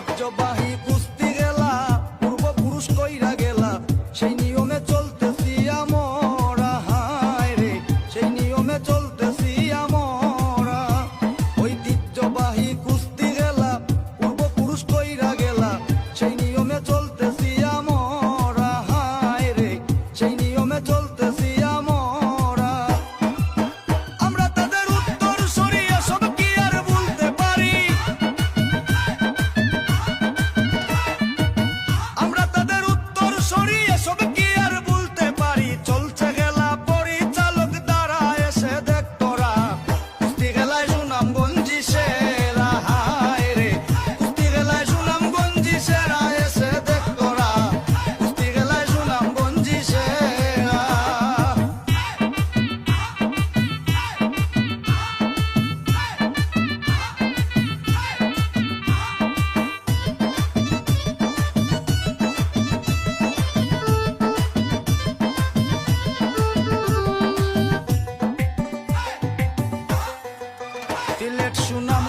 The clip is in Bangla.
ঐতিহ্যবাহী কুস্তি গেলা পূর্বপুরুষ কইরা Ayunam Gonzalo. that you know.